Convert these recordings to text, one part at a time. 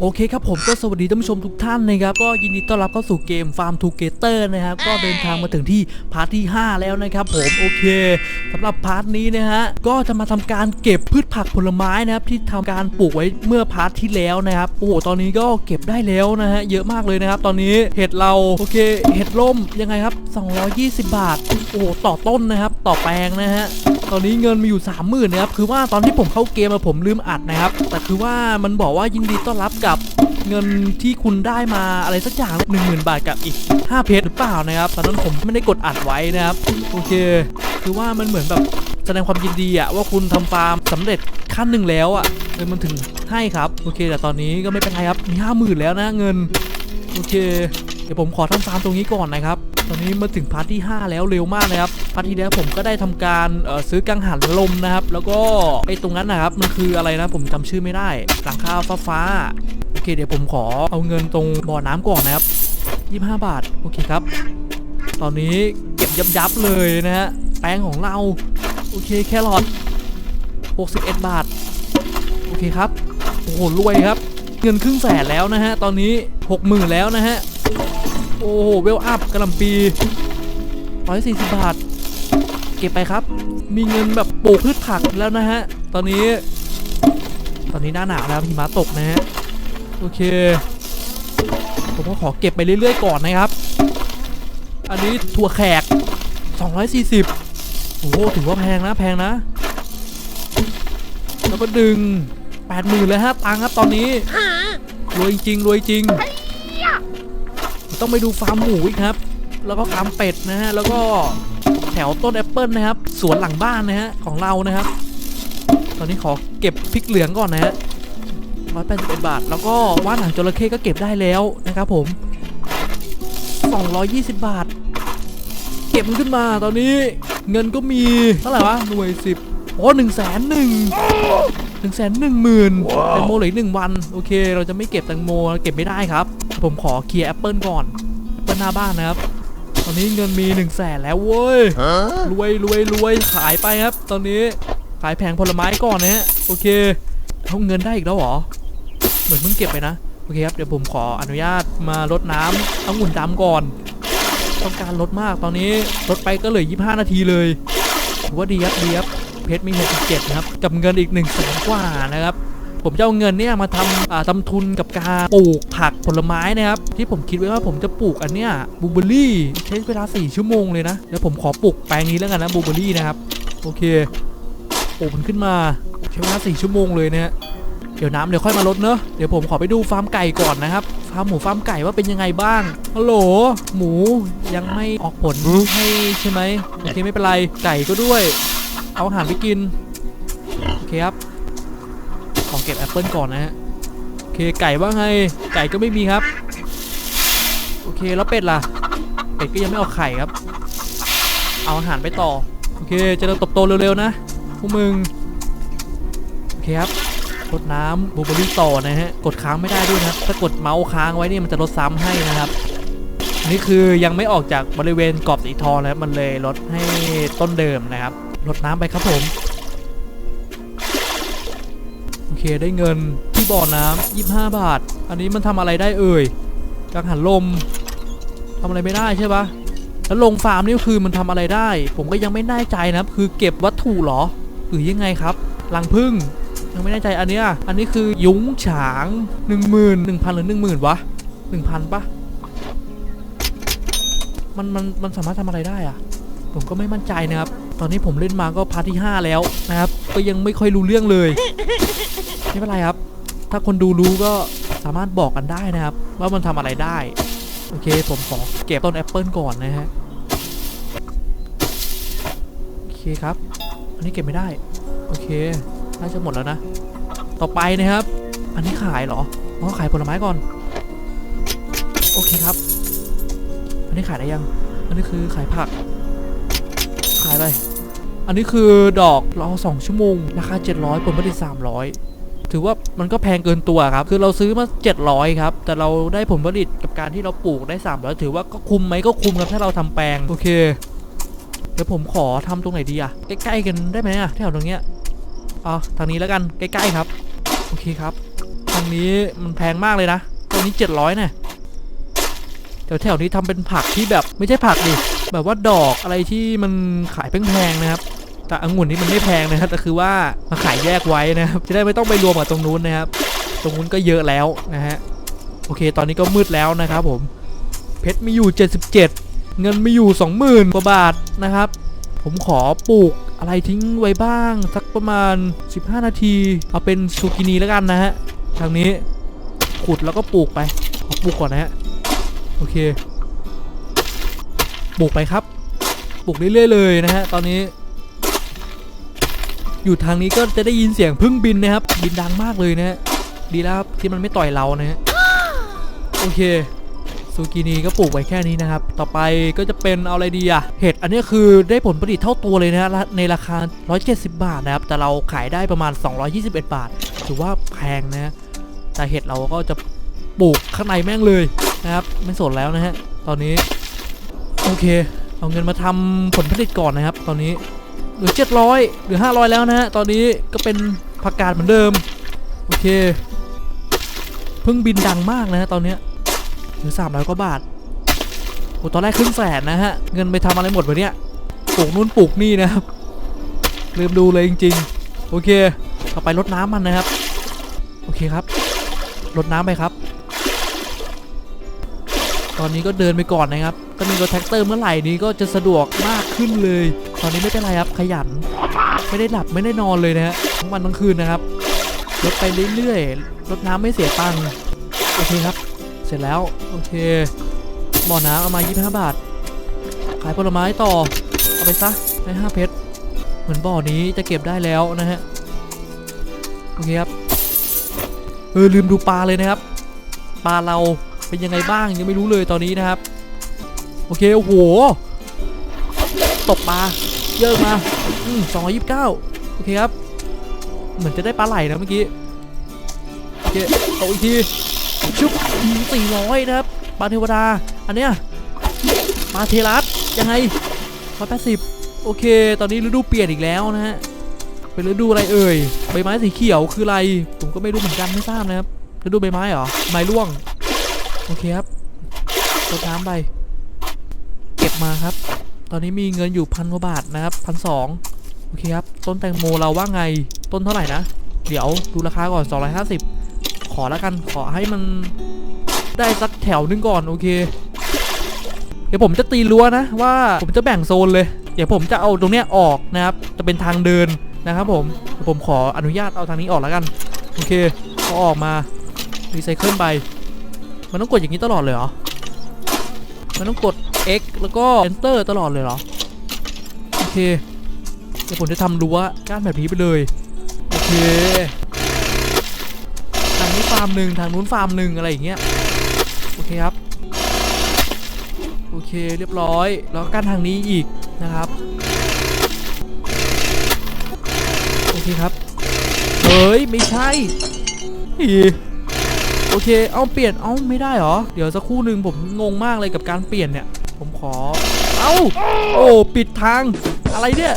โอเคครับผมก็สวัสดีท่านผู้ชมทุกท่านนะครับก็ยินดีต้อนรับเข้าสู่เกม Farm Together นะครับก็เดินทางมาถึงที่พาร์ทที่ 5 แล้วนะครับผมโอเคสำหรับพาร์ทนี้นะฮะก็จะมาทำการเก็บพืชผักผลไม้นะครับที่ทำการปลูกไว้เมื่อพาร์ทที่แล้วนะครับโอ้โหตอนนี้ก็เก็บได้แล้วนะฮะเยอะมากเลยนะครับตอนนี้เห็ดเราโอเคเห็ดล่มยังไงครับ 220 บาทโอ้โหต่อต้นนะครับต่อแปลงนะฮะตอนนี้เงินมีอยู่ 30,000นะครับคือว่าตอนที่ผมเข้าเกมอะผมลืมอัดนะครับแต่คือว่ามันบอกว่ายินดีต้อนรับกับเงินที่คุณได้มาอะไรสักอย่างหนึ่งหมื่นบาทกับอีก 5 เพจหรือเปล่านะครับตอนนั้นผมไม่ได้กดอัดไว้นะครับ โอเค คือว่ามันเหมือนแบบแสดงความยินดีอะว่าคุณทำฟาร์มสำเร็จขั้นหนึ่งแล้วอะเลยมันถึงให้ครับ โอเค แต่ตอนนี้ก็ไม่เป็นไรครับมี50,000แล้วนะเงิน โอเค เดี๋ยวผมขอทำฟาร์มตรงนี้ก่อนนะครับ ตอนนี้มาถึงพาร์ทที่ 5 แล้วเร็วมากนะครับ พาร์ทที่แล้วผมก็ได้ทำการซื้อกังหันลมนะครับ แล้วก็ไอ้ตรงนั้นนะครับมันคืออะไรนะผมจำชื่อไม่ได้หลังคาฟ้าฟ้า เคเดี๋ยวผมขอเอาเงินตรงบ่อน้ำก่อนนะครับ25 บาท โอเคครับ ตอนนี้เก็บยับยับเลยนะฮะ แป้งของเรา โอเคแครอท61 บาท โอเคครับ โอ้โห รวยครับ เงินครึ่งแสนแล้วนะฮะ ตอนนี้ 60,000 แล้วนะฮะ โอ้โห เวลอัพกระลำปี 140 บาท เก็บไปครับ มีเงินแบบปลูกพืชผักแล้วนะฮะ ตอนนี้ ตอนนี้หน้าหนาวแล้วหิมะตกนะฮะ โอเค ผมก็ขอเก็บไปเรื่อยๆก่อนนะครับ อันนี้ถั่วแขก 240 โอ้โหถือว่าแพงนะแพงนะ แล้วก็ดึง 80,000เลยฮะตังค์ครับตอนนี้ รวยจริงรวยจริง ต้องไปดูฟาร์มหมูอีกครับ แล้วก็ฟาร์มเป็ดนะฮะ แล้วก็แถวต้นแอปเปิลนะครับ สวนหลังบ้านนะฮะของเรานะครับ ตอนนี้ขอเก็บพริกเหลืองก่อนนะฮะ ร้อยแปดสิบเอ็ดบาท แล้วก็ว่านหางจระเข้ก็เก็บได้แล้วนะครับผมสองร้อยยี่สิบบาท เก็บมันขึ้นมาตอนนี้เงินก็มีเท่าไหร่วะหน่วยสิบโอ้หนึ่งแสนหนึ่งหนึ่งแสนหนึ่งหมื่นแตงโมเหลืออกหนึ่งวัน โอเค เราจะไม่เก็บแตงโมเก็บไม่ได้ครับ ผมขอเคลียร์แอปเปิลก่อนแอปเปิลหน้าบ้านนะครับ ตอนนี้เงินมี1นึ่งแสนแล้วเว้ยรวยรวยรวยขายไปครับ ตอนนี้ขายแผงผลไม้ก่อนนะฮะโอเคเอาเงินได้อีกแล้วเหรอ เหมือนเพิ่งเก็บไปนะ โอเคครับ เดี๋ยวผมขออนุญาตมารดน้ำองุ่นดำก่อน ต้องการลดมากตอนนี้ลดไปก็เหลือ 25 นาทีเลยถือว่าดีครับดีครับเพชรมี 67นะครับ กับเงินอีก1นึ่งแสนกว่านะครับผมจะเอาเงินเนี่ยมาทำาทำทุนกับการปลูกผักผลไม้นะครับที่ผมคิดไว้ว่าผมจะปลูกอันเนี้ยบูเบอรี่ใช้เวลา 4 ชั่วโมงเลยนะเดี๋ยวผมขอปลูกแปลงนี้แล้วกันนะบูเบอร์รี่นะครับโอเคปลูกมันขึ้นมาใช้เวลา4ชั่วโมงเลยนะฮะ เดี๋ยวน้ำเดี๋ยวค่อยมาลดเนอะเดี๋ยวผมขอไปดูฟาร์มไก่ก่อนนะครับฟาร์มหมูฟาร์มไก่ว่าเป็นยังไงบ้างฮัลโหลหมูยังไม่ออกผลให้ใช่ไหมโอเคไม่เป็นไรไก่ก็ด้วย เอาอาหารไปกินโอเคครับขอเก็บแอปเปิลก่อนนะฮะโอเคไก่ว่าไงไก่ก็ไม่มีครับโอเคแล้วเป็ดล่ะเป็ดก็ยังไม่ออกไข่ครับ เอาอาหารไปต่อโอเคเจะเริ่มตบโตเร็วๆนะพวกมึงโอเคครับ กดน้ำบูเบอรี่ต่อนะฮะ กดค้างไม่ได้ด้วยนะครับถ้ากดเมาส์ค้างไว้นี่มันจะลดซ้ำให้นะครับนี่คือยังไม่ออกจากบริเวณกรอบสีทองแล้วมันเลยลดให้ต้นเดิมนะครับลดน้ำไปครับผมโอเคได้เงินที่บ่อน้ำ25 บาท อันนี้มันทำอะไรได้เอ่ยกังหันลมทำอะไรไม่ได้ใช่ปะแล้วลงฟาร์มนี่คือมันทำอะไรได้ ผมก็ยังไม่แน่ใจนะคือเก็บวัตถุหรอหรือยังไงครับรังพึ่ง ยังไม่แน่ใจอันเนี้ยอันนี้คือยุ้งฉาง 1 0 0 0 0 1,000หรือ10,000วะ1,000ปะมันมันมันสามารถทำอะไรได้อะผมก็ไม่มั่นใจนะครับ ตอนนี้ผมเล่นมาก็พาร์ทที่ 5 แล้วนะครับ ก็ยังไม่ค่อยรู้เรื่องเลย ไม่เป็นไรครับ ถ้าคนดูรู้ก็สามารถบอกกันได้นะครับ ว่ามันทำอะไรได้ โอเค ผมขอเก็บต้นแอปเปิลก่อนนะฮะ โอเคครับ อันนี้เก็บไม่ได้ โอเค น่าจะหมดแล้วนะ ต่อไปนะครับ อันนี้ขายเหรออ๋อขายผลไม้ก่อน โอเคครับ อันนี้ขายได้ยัง อันนี้คือขายผัก ขายไป อันนี้คือดอกรอ2ชั่วโมง ราคา 700ผลผลิต300 ถือว่ามันก็แพงเกินตัวครับ คือเราซื้อมา 700 ครับ แต่เราได้ผลผลิตกับการที่เราปลูกได้ 300 ถือว่าก็คุ้มไหมก็คุ้มครับถ้าเราทำแปลง โอเคเดี๋ยวผมขอทำตรงไหนดีอะใกล้ๆกันได้ไหมอะแถวตรงเนี้ย อ๋อทางนี้แล้วกันใกล้ๆครับ โอเคครับ ทางนี้มันแพงมากเลยนะตรงนี้ 700เนี่ยแถวๆนี้ทำเป็นผักที่แบบไม่ใช่ผักดิแบบว่าดอกอะไรที่มันขายแพงๆนะครับแต่องุ่นนี่มันไม่แพงนะครับแต่คือว่ามาขายแยกไว้นะครับจะได้ไม่ต้องไปรวมกับตรงนู้นนะครับ ตรงนู้นก็เยอะแล้วนะฮะโอเค ตอนนี้ก็มืดแล้วนะครับผมเพชรมีอยู่ 77 เงินมีอยู่ 20,000กว่าบาทนะครับ ผมขอปลูก อะไรทิ้งไว้บ้าง สักประมาณ 15 นาที เอาเป็นซูกินีแล้วกันนะฮะทางนี้ขุดแล้วก็ปลูกไปขอปลูกก่อนนะฮะโอเคปลูกไปครับปลูกเรื่อยๆเลยนะฮะตอนนี้อยู่ทางนี้ก็จะได้ยินเสียงพึ่งบินนะครับ บินดังมากเลยนะฮะดีแล้วที่มันไม่ต่อยเรานะฮะโอเค ซูกินีก็ปลูกไว้แค่นี้นะครับ ต่อไปก็จะเป็นเอาอะไรดีอะเห็ดอันนี้คือได้ผลผลิตเท่าตัวเลยนะละในราคา 170 บาทนะครับ แต่เราขายได้ประมาณ 221 บาท ถือว่าแพงนะแต่เห็ดเราก็จะปลูกข้างในแม่งเลยนะครับ ไม่สนแล้วนะฮะ ตอนนี้ โอเค เอาเงินมาทำผลผลิตก่อนนะครับ ตอนนี้เหลือ 700เหลือ 500 แล้วนะฮะ ตอนนี้ก็เป็นผักกาดเหมือนเดิม โอเค เพิ่งบินดังมากนะฮะตอนเนี้ย เหลือสามร้อยกว่าบาทโอ้ตอนแรกครึ่งแสนนะฮะ เงินไปทำอะไรหมดวะเนี่ยปลูกนู่นปลูกนี่นะครับลืมดูเลยจริง ๆ โอเค ต่อไปรดน้ำมันนะครับ โอเคครับรดน้ำไปครับ ตอนนี้ก็เดินไปก่อนนะครับถ้ามีรถแท็กเตอร์เมื่อไหร่นี้ก็จะสะดวกมากขึ้นเลย ตอนนี้ไม่เป็นไรครับขยัน ไม่ได้หลับไม่ได้นอนเลยนะฮะทั้งวันทั้งคืนนะครับรดไปเรื่อยๆรดน้ำไม่เสียตังค์โอเคครับ เสร็จแล้ว โอเคบ่อน้ำเอามา 25 บาท ขายผลไม้ต่อ เอาไปซะได้5เพชร เหมือนบ่อนี้จะเก็บได้แล้วนะฮะ โอเคครับ เออ ลืมดูปลาเลยนะครับ ปลาเราเป็นยังไงบ้างยังไม่รู้เลยตอนนี้นะครับ โอเค โอ้โห ตกปลา เยอะมาอืม229โอเคครับ เหมือนจะได้ปลาไหลนะเมื่อกี้ โอเคเอาอีกที สี่ร้อยนะครับปาเทวดา อันเนี้ยปลาเทรัสยังไงร้อยแปดสิบโอเค ตอนนี้ฤดูเปลี่ยนอีกแล้วนะฮะ เป็นฤดูอะไรเอ่ย ใบไม้สีเขียวคืออะไร ผมก็ไม่รู้เหมือนกันไม่ทราบนะครับ ฤดูใบไม้เหรอไม้ร่วง โอเคครับรดน้ำไป เก็บมาครับ ตอนนี้มีเงินอยู่พันกว่าบาทนะครับพันสองโอเคครับ ต้นแตงโมเราว่าไง ต้นเท่าไหร่นะ เดี๋ยวดูราคาก่อน 250 ขอแล้วกันขอให้มันได้สักแถวหนึงก่อนโอเค เดี๋ยวผมจะตีรั้วนะว่าผมจะแบ่งโซนเลย เดี๋ยวผมจะเอาตรงเนี้ยออกนะครับ จะเป็นทางเดินนะครับผมเดี๋ยวผมขออนุญาตเอาทางนี้ออกแล้วกัน โอเคเอออกมารีไซเคิลไป มันต้องกดอย่างนี้ตลอดเลยเหรอ มันต้องกด X แล้วก็ Enter ตลอดเลยเหรอ โอเคเดี๋ยวผมจะทำรั้วก้านแบบนี้ไปเลย โอเค ฟาร์มหนึ่งทางนู้นฟาร์มหนึ่งอะไรอย่างเงี้ยโอเคครับโอเคเรียบร้อย แล้วกั้นทางนี้อีกนะครับโอเคครับเฮ้ยไม่ใช่อีโอเคเอาเปลี่ยนเอาไม่ได้เหรอเดี๋ยวสักครู่หนึ่งผมงงมากเลยกับการเปลี่ยนเนี่ย ผมขอเอาโอ้ปิดทางอะไรเนี่ย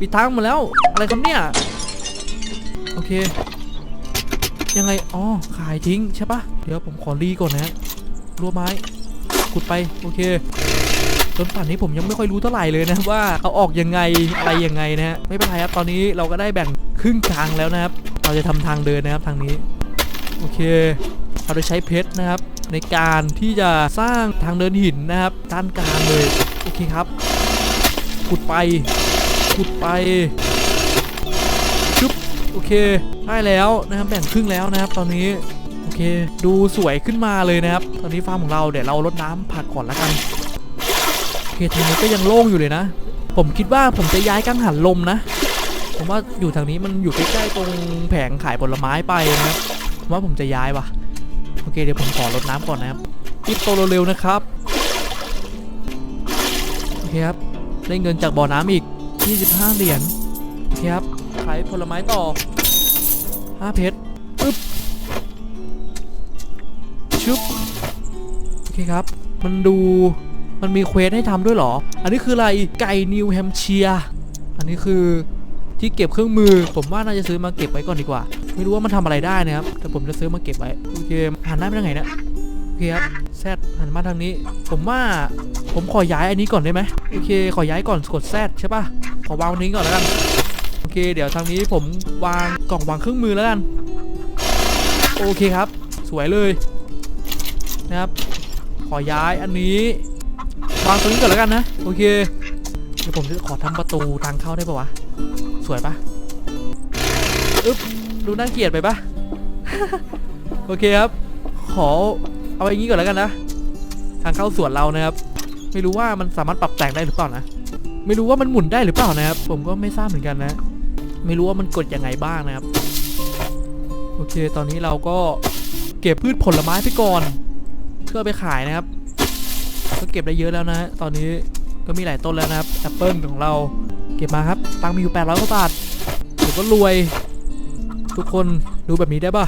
ปิดทางหมดแล้วอะไรครับเนี่ยโอเค ยังไง อ๋อ ขายทิ้งใช่ปะเดี๋ยวผมขอรีก่อนนะฮะรัวไม้ ขุดไป โอเค จนป่านนี้ผมยังไม่ค่อยรู้เท่าไหร่เลยนะว่าเอาออกยังไง อะไรยังไงนะฮะ ไม่เป็นไรครับ ตอนนี้เราก็ได้แบ่งครึ่งทางแล้วนะครับ เราจะทำทางเดินนะครับทางนี้ โอเค เราจะใช้เพชรนะครับ ในการที่จะสร้างทางเดินหินนะครับด้านกลางเลย โอเคครับ ขุดไป ขุดไป อเค ได้แล้วนะครับแบ่งครึ่งแล้วนะครับ ตอนนี้โอเค ดูสวยขึ้นมาเลยนะครับ ตอนนี้ฟาร์มของเราเดี๋ยวเรารดน้ำผักก่อนละกันโอเคทางนี้ก็ยังโล่งอยู่เลยนะ ผมคิดว่าผมจะย้ายกังหันลมนะ ผมว่าอยู่ทางนี้มันอยู่ใกล้ๆตรงแผงขายผลไม้ไปนะครับผมว่าผมจะย้ายว่ะโอเคเดี๋ยวผมขอรดน้ำก่อนนะครับรีบโตเร็วๆนะครับโอเคครับได้เงินจากบ่อน้ำอีก 25 เหรียญ คครับขายผลไม้ต่อ5เพชรปึ๊บชุบโอเคครับ มันดูมันมีเควสให้ทำด้วยเหรอ อันนี้คืออะไรไก่นิวแฮมเชียร์อันนี้คือที่เก็บเครื่องมือ ผมว่าน่าจะซื้อมาเก็บไว้ก่อนดีกว่า ไม่รู้ว่ามันทำอะไรได้นะครับ แต่ผมจะซื้อมาเก็บไว้โอเคหันหน้าไปทางไหนนะโอเคครับแซดหันมาทางนี้ ผมว่าผมขอย้ายอันนี้ก่อนได้ไหมโอเค ขอย้ายก่อนกดแซดใช่ปะขอวางนี้ก่อนแล้วกัน เคเดี๋ยวทางนี้ผมวางกล่องวางเครื่องมือแล้วกัน โอเคครับ สวยเลยนะครับ ขอย้ายอันนี้ วางตรงนี้ก่อนแล้วกันนะ โอเค เดี๋ยวผมจะขอทำประตูทางเข้าได้ปะวะ สวยปะอึ๊บดูน่าเกลียดไปปะโอเคครับ ขอเอาอย่างนี้ก่อนแล้วกันนะ ทางเข้าสวนเรานะครับ ไม่รู้ว่ามันสามารถปรับแต่งได้หรือเปล่านะ ไม่รู้ว่ามันหมุนได้หรือเปล่านะครับ ผมก็ไม่ทราบเหมือนกันนะ ไม่รู้ว่ามันกดยังไงบ้างนะครับ โอเค ตอนนี้เราก็เก็บพืชผลไม้ไปก่อน เพื่อไปขายนะครับ ก็เก็บได้เยอะแล้วนะ ตอนนี้ก็มีหลายต้นแล้วนะครับแอปเปิลของเราเก็บมาครับ ตังค์มีอยู่ 800กว่าบาทเดี๋ยวก็รวย ทุกคนดูแบบนี้ได้ปะ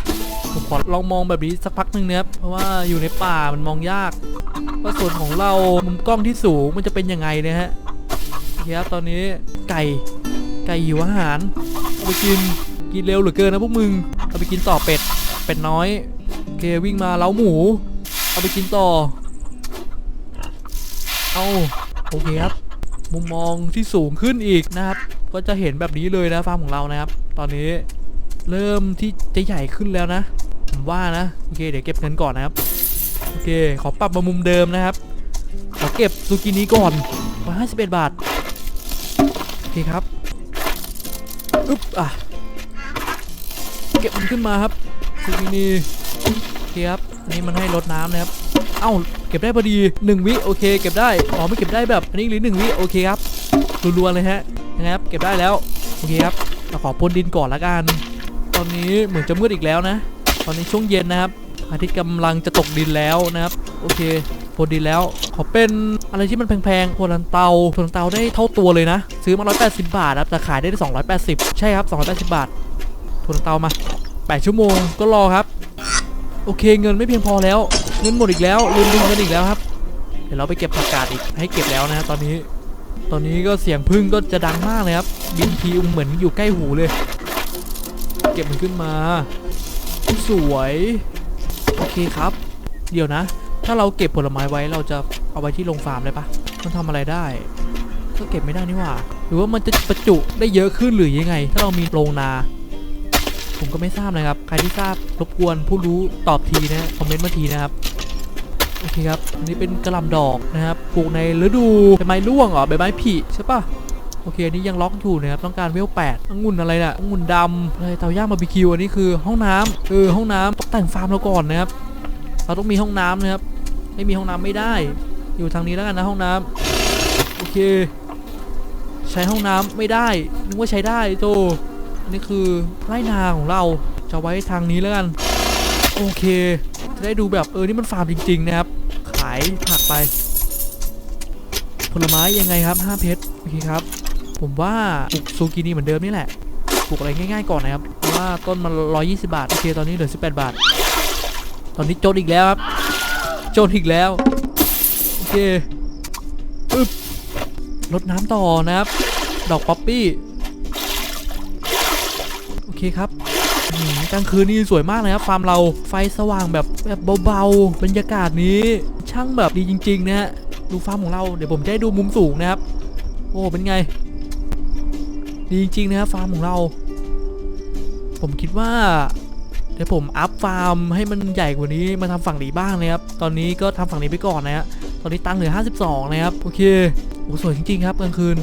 ผมขอลองมองแบบนี้สักพักหนึ่งนะครับ เพราะว่าอยู่ในป่ามันมองยาก ว่าส่วนของเรามุมกล้องที่สูงมันจะเป็นยังไงนะฮะเคครับตอนนี้ไก่ ก่หิวอาหารเอาไปกินกินเร็วเหลือเกินนะพวกมึงเอาไปกินต่อเป็ดเป็ดน้อยโอเควิ่งมาเล้าหมู เอาไปกินต่อ เอาโอเคครับ มุมมองที่สูงขึ้นอีกนะครับ ก็จะเห็นแบบนี้เลยนะฟาร์มของเรานะครับ ตอนนี้เริ่มที่จะใหญ่ขึ้นแล้วนะ ผมว่านะ โอเคเดี๋ยวเก็บเงินก่อนนะครับ โอเค ขอปรับมามุมเดิมนะครับ ขอเก็บซูกินี้ก่อน151 บาท โอเคครับ อึ๊บอะเก็บมันขึ้นมาครับซูกินีโอเคครับนนี้มันให้ลดน้ำนะครับเอ้าเก็บได้พอดี 1 วิโอเค เก็บได้อ๋อไม่เก็บได้แบบอันนี้หรือ1วิโอเคครับรัวๆเลยฮะนะครับเก็บได้แล้วโอเคครับเราขอพ่นดินก่อนละกัน ตอนนี้เหมือนจะมืดอีกแล้วนะ ตอนนี้ช่วงเย็นนะครับอาทิตย์กำลังจะตกดินแล้วนะครับ โอเค พ่นดินแล้ว ขอเป็นอะไรที่มันแพงๆโพลันเตาโพลันเตาได้เท่าตัวเลยนะ ซื้อมา 180 บาทครับแต่ขายได้ 280 ใช่ครับ 280 บาทโพลันเตามา 8 ชั่วโมงก็รอครับ โอเคเงินไม่เพียงพอแล้ว เงินหมดอีกแล้วลืมดึงเงินอีกแล้วครับ เดี๋ยวเราไปเก็บผักกาดอีกให้เก็บแล้วนะตอนนี้ ตอนนี้ก็เสียงพึ่งก็จะดังมากเลยครับบินทีเหมือนอยู่ใกล้หูเลย เก็บมันขึ้นมา สวย โอเคครับ เดี๋ยวนะ ถ้าเราเก็บผลไม้ไว้เราจะเอาไว้ที่โรงฟาร์มได้ปะมันทำอะไรได้ก็เก็บไม่ได้นี่หว่า หรือว่ามันจะประจุได้เยอะขึ้นหรือยังไง ถ้าเรามีโรงนา ผมก็ไม่ทราบนะครับ ใครที่ทราบรบกวนผู้รู้ตอบทีนะคอมเมนต์มาทีนะครับโอเคครับอันนี้เป็นกระลำดอกนะครับปลูกในฤดูใบไม้ร่วงเหรอใบไม้ผลิใช่ปะโอเคอันนี้ยังล็อกอยู่นะครับต้องการเวลแปดองุ่นอะไรน่ะองุ่นดำอะไรเตาย่างบาร์บีคิวอันนี้คือห้องน้ำเออห้องน้ำตกแต่งฟาร์มเราก่อนนะครับเราต้องมีห้องน้ำนะครับ ไม่มีห้องน้ำไม่ได้ อยู่ทางนี้แล้วกันนะห้องน้ำโอเค ใช้ห้องน้ำไม่ได้นึกว่าใช้ได้โตอันนี้คือไร่นาของเราจะไว้ทางนี้แล้วกัน โอเค จะได้ดูแบบเออนี่มันฟาร์มจริง ๆ นะครับ ขายผักไป ผลไม้ยังไงครับ5เพชรโอเคครับ ผมว่าปลูกซูกินีเหมือนเดิมนี่แหละปลูกอะไรง่ายๆก่อนนะครับเพราะว่าต้นมัน120 บาทโอเคตอนนี้เหลือ 18 บาท ตอนนี้จนอีกแล้วครับ จนอีกแล้ว โอเคอึ๊บรดน้ำต่อนะครับ ดอกป๊อปปี้ โอเคครับกลางคืนนี่สวยมากเลยครับฟาร์มเราไฟสว่างแบบแบบเบาๆ บรรยากาศนี้ ช่างแบบดีจริงๆนะฮะดูฟาร์มของเราเดี๋ยวผมจะให้ดูมุมสูงนะครับ โอ้เป็นไง ดีจริงๆนะครับฟาร์มของเรา ผมคิดว่า ดี๋ยวผมอัพฟาร์มให้มันใหญ่กว่านี้มาทำฝั่งนี้บ้างนะครับ ตอนนี้ก็ทำฝั่งนี้ไปก่อนนะฮะ ตอนนี้ตังเหลือ 52 นะครับ โอเคโอ้สวยจริงๆครับกลางคืน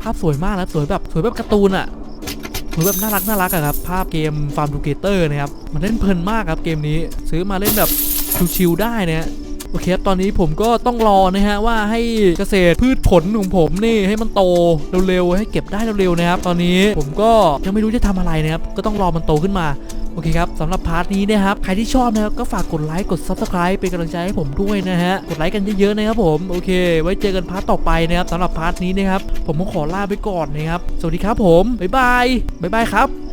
ภาพสวยมากนะสวยแบบสวยแบบการ์ตูนอะเหมือนแบบน่ารักน่ารักอะครับ ภาพเกม Farm Together นะครับ มันเล่นเพลินมากครับเกมนี้ ซื้อมาเล่นแบบชิวๆได้นะฮะโอเคตอนนี้ผมก็ต้องรอนะฮะว่าให้เกษตรพืชผลของผมนี่ให้มันโตเร็วๆให้เก็บได้เร็วๆนะครับ ตอนนี้ผมก็ยังไม่รู้จะทำอะไรนะครับ ก็ต้องรอมันโตขึ้นมา โอเคครับสำหรับพาร์ทนี้นะครับใครที่ชอบนะครับก็ฝากกดไลค์กด Subscribe เป็นกำลังใจให้ผมด้วยนะฮะกดไลค์กันเยอะๆนะครับผมโอเค ไว้เจอกันพาร์ทต่อไปนะครับสำหรับพาร์ทนี้นะครับผมก็ขอลาไปก่อนนะครับสวัสดีครับผมบ๊ายบายบ๊ายบายครับ